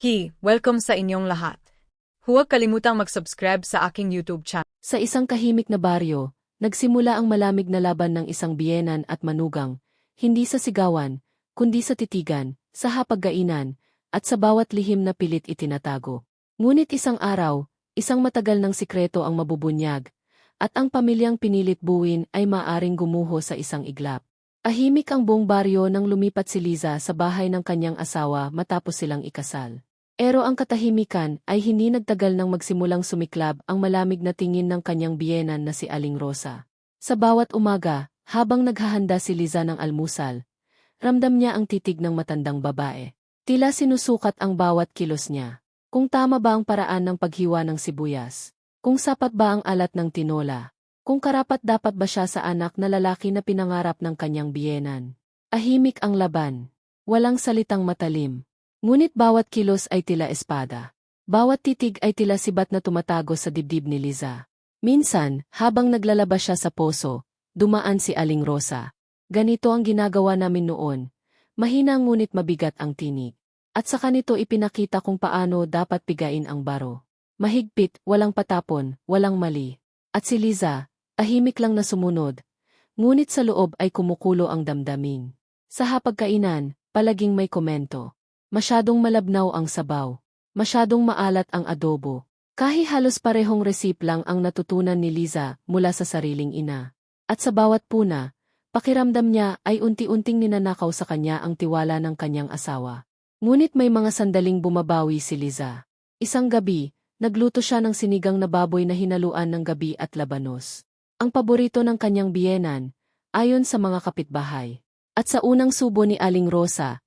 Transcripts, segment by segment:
Hi, welcome sa inyong lahat. Huwag kalimutang mag-subscribe sa aking YouTube channel. Sa isang kahimik na baryo, nagsimula ang malamig na laban ng isang biyenan at manugang, hindi sa sigawan, kundi sa titigan, sa hapaggainan, at sa bawat lihim na pilit itinatago. Ngunit isang araw, isang matagal ng sikreto ang mabubunyag, at ang pamilyang pinilit buwin ay maaring gumuho sa isang iglap. Ahimik ang buong baryo nang lumipat si Liza sa bahay ng kanyang asawa matapos silang ikasal. Pero ang katahimikan ay hindi nagtagal nang magsimulang sumiklab ang malamig na tingin ng kanyang biyenan na si Aling Rosa. Sa bawat umaga, habang naghahanda si Liza ng almusal, ramdam niya ang titig ng matandang babae. Tila sinusukat ang bawat kilos niya. Kung tama ba ang paraan ng paghiwa ng sibuyas? Kung sapat ba ang alat ng tinola? Kung karapat dapat ba siya sa anak na lalaki na pinangarap ng kanyang biyenan? Ahimik ang laban. Walang salitang matalim. Ngunit bawat kilos ay tila espada. Bawat titig ay tila sibat na tumatago sa dibdib ni Liza. Minsan, habang naglalaba siya sa poso, dumaan si Aling Rosa. Ganito ang ginagawa namin noon. Mahina ngunit mabigat ang tinig. At sa kanito ipinakita kung paano dapat pigain ang baro. Mahigpit, walang patapon, walang mali. At si Liza, ahimik lang na sumunod. Ngunit sa loob ay kumukulo ang damdamin. Sa hapagkainan, palaging may komento. Masyadong malabnaw ang sabaw. Masyadong maalat ang adobo. Kahit halos parehong resip lang ang natutunan ni Liza mula sa sariling ina. At sa bawat puna, pakiramdam niya ay unti-unting ninanakaw sa kanya ang tiwala ng kanyang asawa. Ngunit may mga sandaling bumabawi si Liza. Isang gabi, nagluto siya ng sinigang na baboy na hinaluan ng gabi at labanos. Ang paborito ng kanyang biyenan, ayon sa mga kapitbahay. At sa unang subo ni Aling Rosa,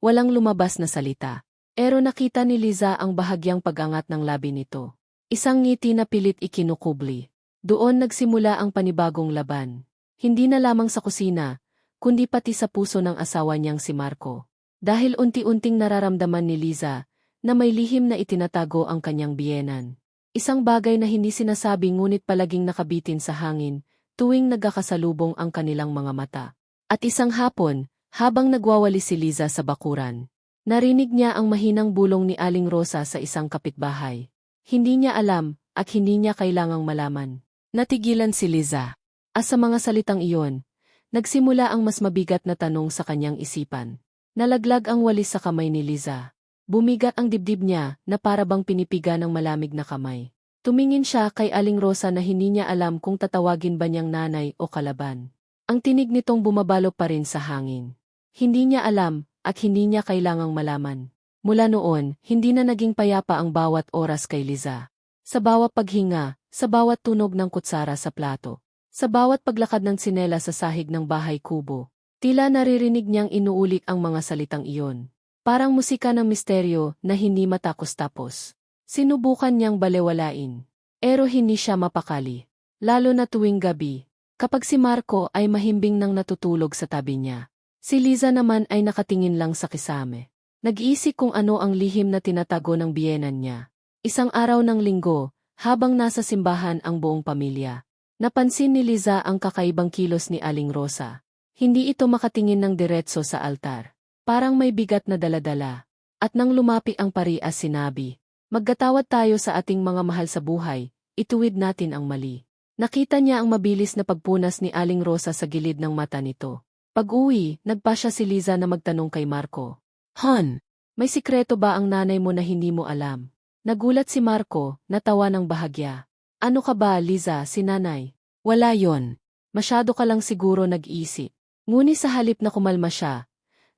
walang lumabas na salita. Pero nakita ni Liza ang bahagyang pag-angat ng labi nito. Isang ngiti na pilit ikinukubli. Doon nagsimula ang panibagong laban. Hindi na lamang sa kusina, kundi pati sa puso ng asawa niyang si Marco. Dahil unti-unting nararamdaman ni Liza na may lihim na itinatago ang kanyang biyenan. Isang bagay na hindi sinasabi ngunit palaging nakabitin sa hangin tuwing nagkakasalubong ang kanilang mga mata. At isang hapon, habang nagwawali si Liza sa bakuran, narinig niya ang mahinang bulong ni Aling Rosa sa isang kapitbahay. Hindi niya alam at hindi niya kailangang malaman. Natigilan si Liza. As sa mga salitang iyon, nagsimula ang mas mabigat na tanong sa kanyang isipan. Nalaglag ang walis sa kamay ni Liza. Bumigat ang dibdib niya na para bang pinipiga ng malamig na kamay. Tumingin siya kay Aling Rosa na hindi niya alam kung tatawagin ba niyang nanay o kalaban. Ang tinig nitong bumabalo pa rin sa hangin. Hindi niya alam at hindi niya kailangang malaman. Mula noon, hindi na naging payapa ang bawat oras kay Liza. Sa bawat paghinga, sa bawat tunog ng kutsara sa plato, sa bawat paglakad ng sinela sa sahig ng bahay kubo, tila naririnig niyang inuulik ang mga salitang iyon. Parang musika ng misteryo na hindi matapos-tapos. Sinubukan niyang balewalain. Pero hindi siya mapakali. Lalo na tuwing gabi, kapag si Marco ay mahimbing nang natutulog sa tabi niya. Si Liza naman ay nakatingin lang sa kisame. Nag-iisip kung ano ang lihim na tinatago ng biyenan niya. Isang araw ng linggo, habang nasa simbahan ang buong pamilya. Napansin ni Liza ang kakaibang kilos ni Aling Rosa. Hindi ito makatingin ng diretso sa altar. Parang may bigat na daladala. At nang lumapi ang parias sinabi, Maggatawad tayo sa ating mga mahal sa buhay, ituwid natin ang mali. Nakita niya ang mabilis na pagpunas ni Aling Rosa sa gilid ng mata nito. Pag-uwi, nagpa siya si Liza na magtanong kay Marco. Hon, may sikreto ba ang nanay mo na hindi mo alam? Nagulat si Marco, natawa ng bahagya. Ano ka ba, Liza, si nanay? Wala yon. Masyado ka lang siguro nag-isip. Ngunit sa halip na kumalma siya,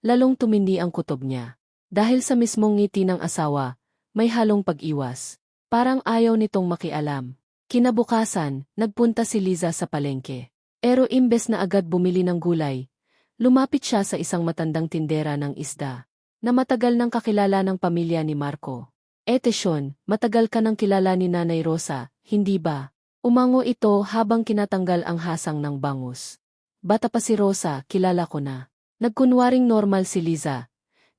lalong tumindi ang kutob niya. Dahil sa mismong ngiti ng asawa, may halong pag-iwas. Parang ayaw nitong makialam. Kinabukasan, nagpunta si Liza sa palengke. Pero imbes na agad bumili ng gulay, lumapit siya sa isang matandang tindera ng isda, na matagal nang kakilala ng pamilya ni Marco. Ete Sean, matagal ka nang kilala ni Nanay Rosa, hindi ba? Umango ito habang kinatanggal ang hasang ng bangus. Bata pa si Rosa, kilala ko na. Nagkunwaring normal si Liza,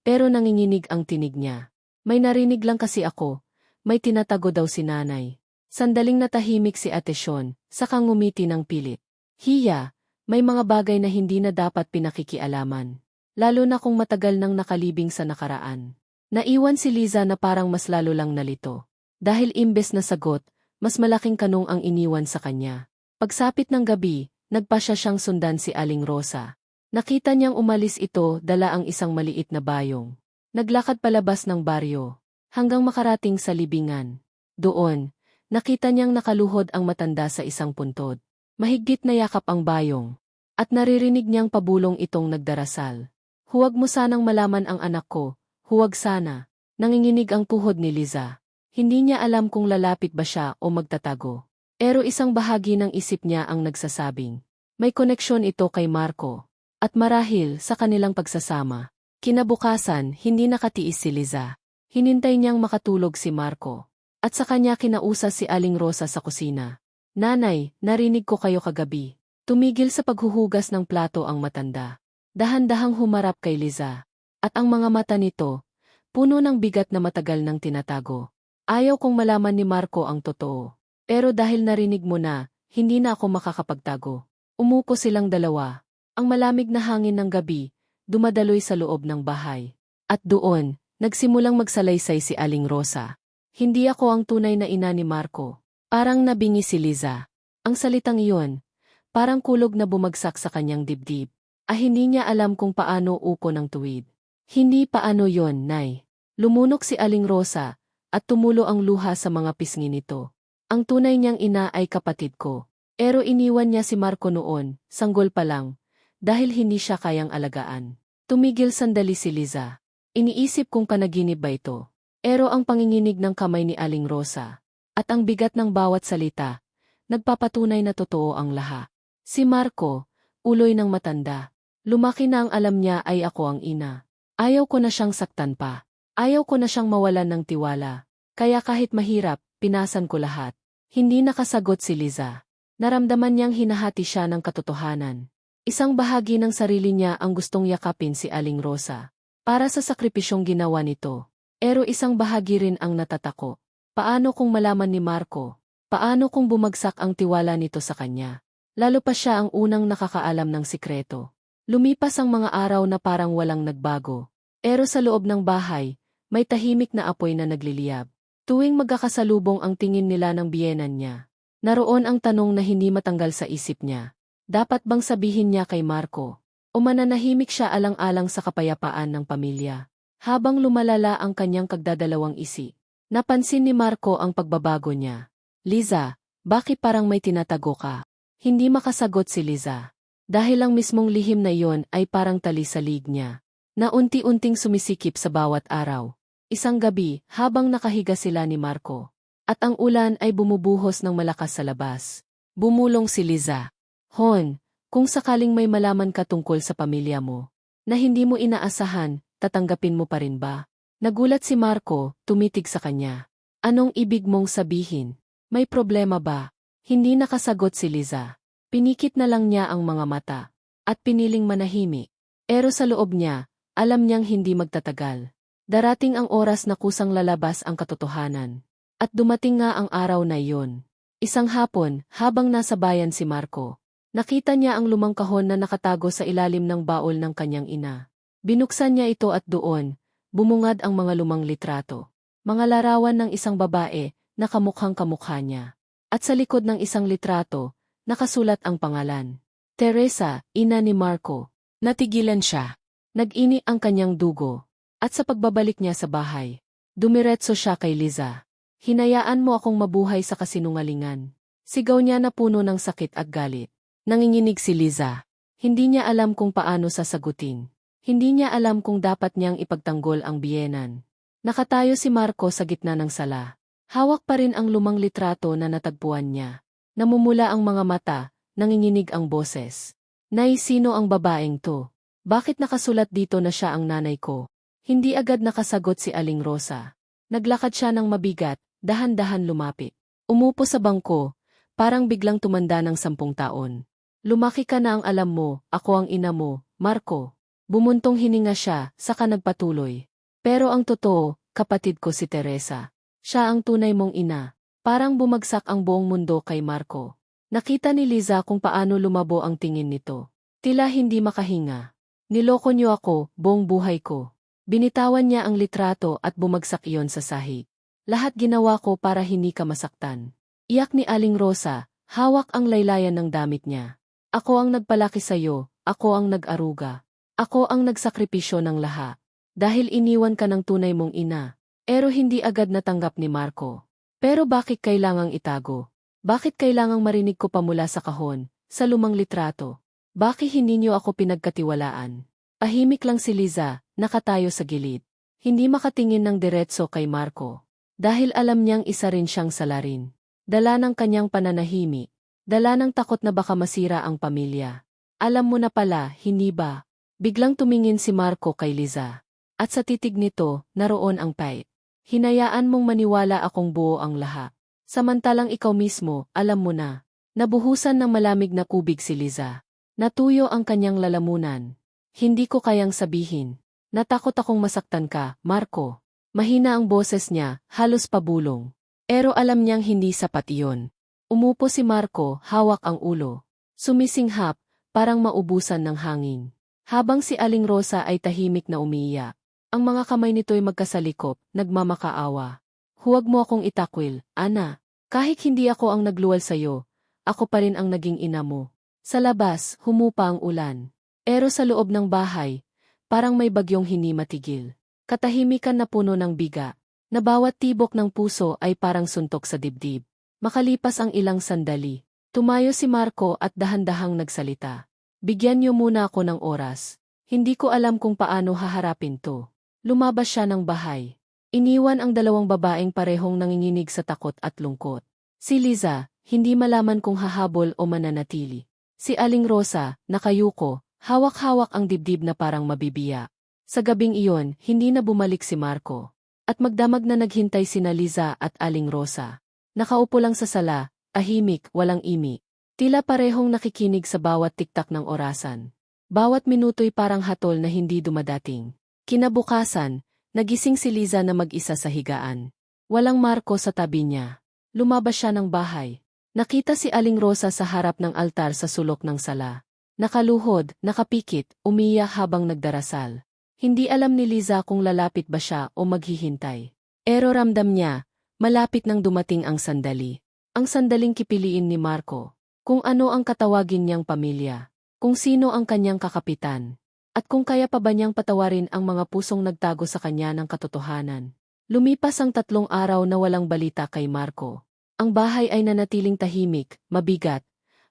pero nanginginig ang tinig niya. May narinig lang kasi ako, may tinatago daw si nanay. Sandaling natahimik si Ate Sean, saka ngumiti ng pilit. Hiya, may mga bagay na hindi na dapat pinakikialaman. Lalo na kung matagal nang nakalibing sa nakaraan. Naiwan si Liza na parang mas lalo lang nalito. Dahil imbes na sagot, mas malaking kanong ang iniwan sa kanya. Pagsapit ng gabi, nagpa siya siyang sundan si Aling Rosa. Nakita niyang umalis ito dala ang isang maliit na bayong. Naglakad palabas ng baryo, hanggang makarating sa libingan. Doon, nakita niyang nakaluhod ang matanda sa isang puntod. Mahigpit na yakap ang bayong. At naririnig niyang pabulong itong nagdarasal. Huwag mo sanang malaman ang anak ko, huwag sana. Nanginginig ang tuhod ni Liza. Hindi niya alam kung lalapit ba siya o magtatago. Pero isang bahagi ng isip niya ang nagsasabing, may koneksyon ito kay Marco. At marahil sa kanilang pagsasama. Kinabukasan, hindi nakatiis si Liza. Hinintay niyang makatulog si Marco. At sa kanya kinausa si Aling Rosa sa kusina. Nanay, narinig ko kayo kagabi. Tumigil sa paghuhugas ng plato ang matanda. Dahan-dahang humarap kay Liza. At ang mga mata nito, puno ng bigat na matagal nang tinatago. Ayaw kong malaman ni Marco ang totoo. Pero dahil narinig mo na, hindi na ako makakapagtago. Umuko silang dalawa. Ang malamig na hangin ng gabi, dumadaloy sa loob ng bahay. At doon, nagsimulang magsalaysay si Aling Rosa. Hindi ako ang tunay na ina ni Marco. Parang nabingi si Liza. Ang salitang iyon, parang kulog na bumagsak sa kanyang dibdib. Ah hindi niya alam kung paano uko ng tuwid. Hindi paano yon, Nay. Lumunok si Aling Rosa, at tumulo ang luha sa mga pisngi nito. Ang tunay niyang ina ay kapatid ko. Pero iniwan niya si Marco noon, sanggol pa lang, dahil hindi siya kayang alagaan. Tumigil sandali si Liza. Iniisip kung panaginip ba ito. Pero ang panginginig ng kamay ni Aling Rosa, at ang bigat ng bawat salita, nagpapatunay na totoo ang laha. Si Marco, uloy ng matanda, Lumaki na ang alam niya ay ako ang ina. Ayaw ko na siyang saktan pa. Ayaw ko na siyang mawalan ng tiwala. Kaya kahit mahirap, pinasan ko lahat. Hindi nakasagot si Liza. Naramdaman niyang hinahati siya ng katotohanan. Isang bahagi ng sarili niya ang gustong yakapin si Aling Rosa. Para sa sakripisyong ginawa nito. Pero isang bahagi rin ang natatako. Paano kung malaman ni Marco? Paano kung bumagsak ang tiwala nito sa kanya? Lalo pa siya ang unang nakakaalam ng sikreto. Lumipas ang mga araw na parang walang nagbago. Pero sa loob ng bahay, may tahimik na apoy na nagliliyab. Tuwing magkakasalubong ang tingin nila ng biyenan niya. Naroon ang tanong na hindi matanggal sa isip niya. Dapat bang sabihin niya kay Marco? O mananahimik siya alang-alang sa kapayapaan ng pamilya? Habang lumalala ang kanyang kagdadalawang isi, napansin ni Marco ang pagbabago niya. Liza, bakit parang may tinatago ka? Hindi makasagot si Liza. Dahil ang mismong lihim na iyon ay parang tali sa lig niya, na unti-unting sumisikip sa bawat araw. Isang gabi, habang nakahiga sila ni Marco, at ang ulan ay bumubuhos ng malakas sa labas. Bumulong si Liza. Hon, kung sakaling may malaman ka tungkol sa pamilya mo, na hindi mo inaasahan, tatanggapin mo pa rin ba? Nagulat si Marco, tumitig sa kanya. Anong ibig mong sabihin? May problema ba? Hindi nakasagot si Liza. Pinikit na lang niya ang mga mata, at piniling manahimik. Pero sa loob niya, alam niyang hindi magtatagal. Darating ang oras na kusang lalabas ang katotohanan. At dumating nga ang araw na iyon. Isang hapon, habang nasa bayan si Marco, nakita niya ang lumang kahon na nakatago sa ilalim ng baol ng kanyang ina. Binuksan niya ito at doon, bumungad ang mga lumang litrato. Mga larawan ng isang babae na kamukhang kamukha niya. At sa likod ng isang litrato, nakasulat ang pangalan. Teresa, ina ni Marco. Natigilan siya. Nag-ini ang kanyang dugo. At sa pagbabalik niya sa bahay, dumiretso siya kay Liza. Hinayaan mo akong mabuhay sa kasinungalingan. Sigaw niya na puno ng sakit at galit. Nanginginig si Liza. Hindi niya alam kung paano sasagutin. Hindi niya alam kung dapat niyang ipagtanggol ang biyenan. Nakatayo si Marco sa gitna ng sala. Hawak pa rin ang lumang litrato na natagpuan niya. Namumula ang mga mata, nanginginig ang boses. Nay, sino ang babaeng to? Bakit nakasulat dito na siya ang nanay ko? Hindi agad nakasagot si Aling Rosa. Naglakad siya ng mabigat, dahan-dahan lumapit. Umupo sa bangko, parang biglang tumanda ng sampung taon. Lumaki ka na ang alam mo, ako ang ina mo, Marco. Bumuntong hininga siya, saka nagpatuloy. Pero ang totoo, kapatid ko si Teresa. Siya ang tunay mong ina. Parang bumagsak ang buong mundo kay Marco. Nakita ni Liza kung paano lumabo ang tingin nito. Tila hindi makahinga. Niloko niyo ako, buong buhay ko. Binitawan niya ang litrato at bumagsak iyon sa sahig. Lahat ginawa ko para hindi ka masaktan. Iyak ni Aling Rosa, hawak ang laylayan ng damit niya. Ako ang nagpalaki sa'yo, ako ang nag-aruga. Ako ang nagsakripisyo ng lahat. Dahil iniwan ka ng tunay mong ina. Pero hindi agad natanggap ni Marco. Pero bakit kailangang itago? Bakit kailangang marinig ko pa mula sa kahon, sa lumang litrato? Bakit hindi niyo ako pinagkatiwalaan? Ahimik lang si Liza, nakatayo sa gilid. Hindi makatingin ng diretso kay Marco. Dahil alam niyang isa rin siyang salarin. Dala ng kanyang pananahimi. Dala ng takot na baka masira ang pamilya. Alam mo na pala, hindi ba? Biglang tumingin si Marco kay Liza. At sa titig nito, naroon ang pait. Hinayaan mong maniwala akong buo ang lahat. Samantalang ikaw mismo, alam mo na. Nabuhusan ng malamig na kubig si Liza. Natuyo ang kanyang lalamunan. Hindi ko kayang sabihin. Natakot akong masaktan ka, Marco. Mahina ang boses niya, halos pabulong. Pero alam niyang hindi sapat iyon. Umupo si Marco, hawak ang ulo. Sumisinghap, parang maubusan ng hangin. Habang si Aling Rosa ay tahimik na umiiyak. Ang mga kamay nito'y magkasalikop, nagmamakaawa. Huwag mo akong itakwil, Ana. Kahit hindi ako ang nagluwal sa'yo, ako pa rin ang naging ina mo. Sa labas, humupa ang ulan. Pero sa loob ng bahay, parang may bagyong hindi matigil. Katahimikan na puno ng biga, na bawat tibok ng puso ay parang suntok sa dibdib. Makalipas ang ilang sandali, tumayo si Marco at dahan-dahang nagsalita. Bigyan niyo muna ako ng oras. Hindi ko alam kung paano haharapin to. Lumabas siya ng bahay. Iniwan ang dalawang babaeng parehong nanginginig sa takot at lungkot. Si Liza, hindi malaman kung hahabol o mananatili. Si Aling Rosa, nakayuko, hawak-hawak ang dibdib na parang mabibiya. Sa gabing iyon, hindi na bumalik si Marco. At magdamag na naghintay sina Liza at Aling Rosa. Nakaupo lang sa sala, ahimik, walang imi. Tila parehong nakikinig sa bawat tiktak ng orasan. Bawat minuto'y parang hatol na hindi dumadating. Kinabukasan, nagising si Liza na mag-isa sa higaan. Walang Marco sa tabi niya. Lumabas siya ng bahay. Nakita si Aling Rosa sa harap ng altar sa sulok ng sala. Nakaluhod, nakapikit, umiyak habang nagdarasal. Hindi alam ni Liza kung lalapit ba siya o maghihintay. Pero ramdam niya, malapit nang dumating ang sandali. Ang sandaling kipiliin ni Marco. Kung ano ang katawagin niyang pamilya. Kung sino ang kanyang kakapitan. At kung kaya pa ba niyang patawarin ang mga pusong nagtago sa kanya ng katotohanan. Lumipas ang tatlong araw na walang balita kay Marco. Ang bahay ay nanatiling tahimik, mabigat,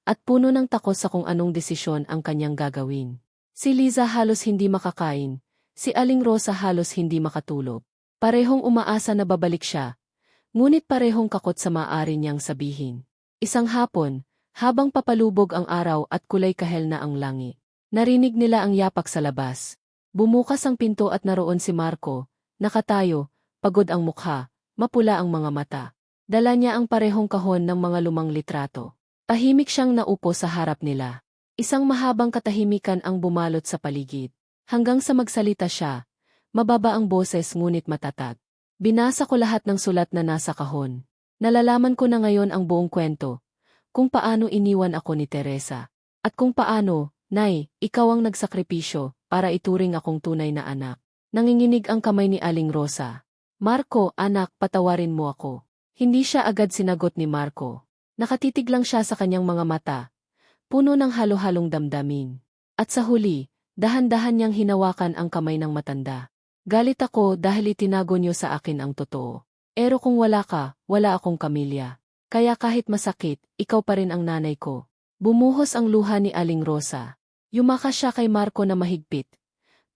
at puno ng takot sa kung anong desisyon ang kanyang gagawin. Si Liza halos hindi makakain, si Aling Rosa halos hindi makatulog. Parehong umaasa na babalik siya, ngunit parehong kakot sa maaari niyang sabihin. Isang hapon, habang papalubog ang araw at kulay kahel na ang langit, narinig nila ang yapak sa labas. Bumukas ang pinto at naroon si Marco, nakatayo, pagod ang mukha, mapula ang mga mata. Dala niya ang parehong kahon ng mga lumang litrato. Tahimik siyang naupo sa harap nila. Isang mahabang katahimikan ang bumalot sa paligid. Hanggang sa magsalita siya, mababa ang boses ngunit matatag. Binasa ko lahat ng sulat na nasa kahon. Nalalaman ko na ngayon ang buong kwento, kung paano iniwan ako ni Teresa, at kung paano, Nay, ikaw ang nagsakripisyo para ituring akong tunay na anak. Nanginginig ang kamay ni Aling Rosa. Marco, anak, patawarin mo ako. Hindi siya agad sinagot ni Marco. Nakatitig lang siya sa kanyang mga mata, puno ng halo-halong damdamin. At sa huli, dahan-dahan niyang hinawakan ang kamay ng matanda. Galit ako dahil itinago niyo sa akin ang totoo. Pero kung wala ka, wala akong kamilya. Kaya kahit masakit, ikaw pa rin ang nanay ko. Bumuhos ang luha ni Aling Rosa. Yumaka siya kay Marco na mahigpit.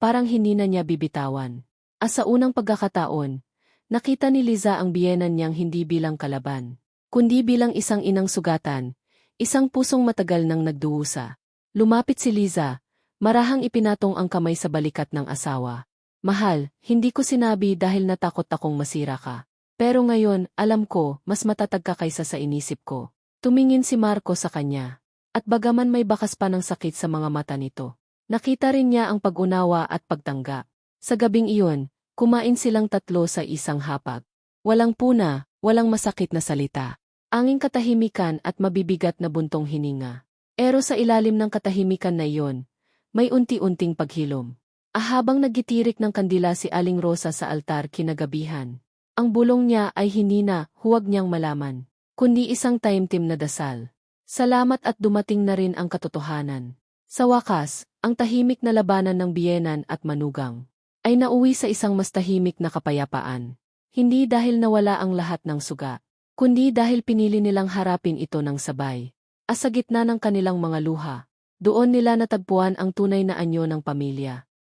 Parang hindi na niya bibitawan. As sa unang pagkakataon, nakita ni Liza ang biyenan niyang hindi bilang kalaban, kundi bilang isang inang sugatan, isang pusong matagal nang nagduusa. Lumapit si Liza, marahang ipinatong ang kamay sa balikat ng asawa. Mahal, hindi ko sinabi dahil natakot akong masira ka. Pero ngayon, alam ko, mas matatag ka kaysa sa inisip ko. Tumingin si Marco sa kanya. At bagaman may bakas pa ng sakit sa mga mata nito, nakita rin niya ang pag-unawa at pagtangga. Sa gabing iyon, kumain silang tatlo sa isang hapag. Walang puna, walang masakit na salita. Anging katahimikan at mabibigat na buntong hininga. Pero sa ilalim ng katahimikan na iyon, may unti-unting paghilom. Ahabang nagitirik ng kandila si Aling Rosa sa altar kinagabihan. Ang bulong niya ay hindi na huwag niyang malaman, kundi isang taimtim na dasal. Salamat at dumating na rin ang katotohanan. Sa wakas, ang tahimik na labanan ng biyenan at manugang ay nauwi sa isang mas tahimik na kapayapaan. Hindi dahil nawala ang lahat ng suga, kundi dahil pinili nilang harapin ito ng sabay. As sa gitna ng kanilang mga luha, doon nila natagpuan ang tunay na anyo ng pamilya.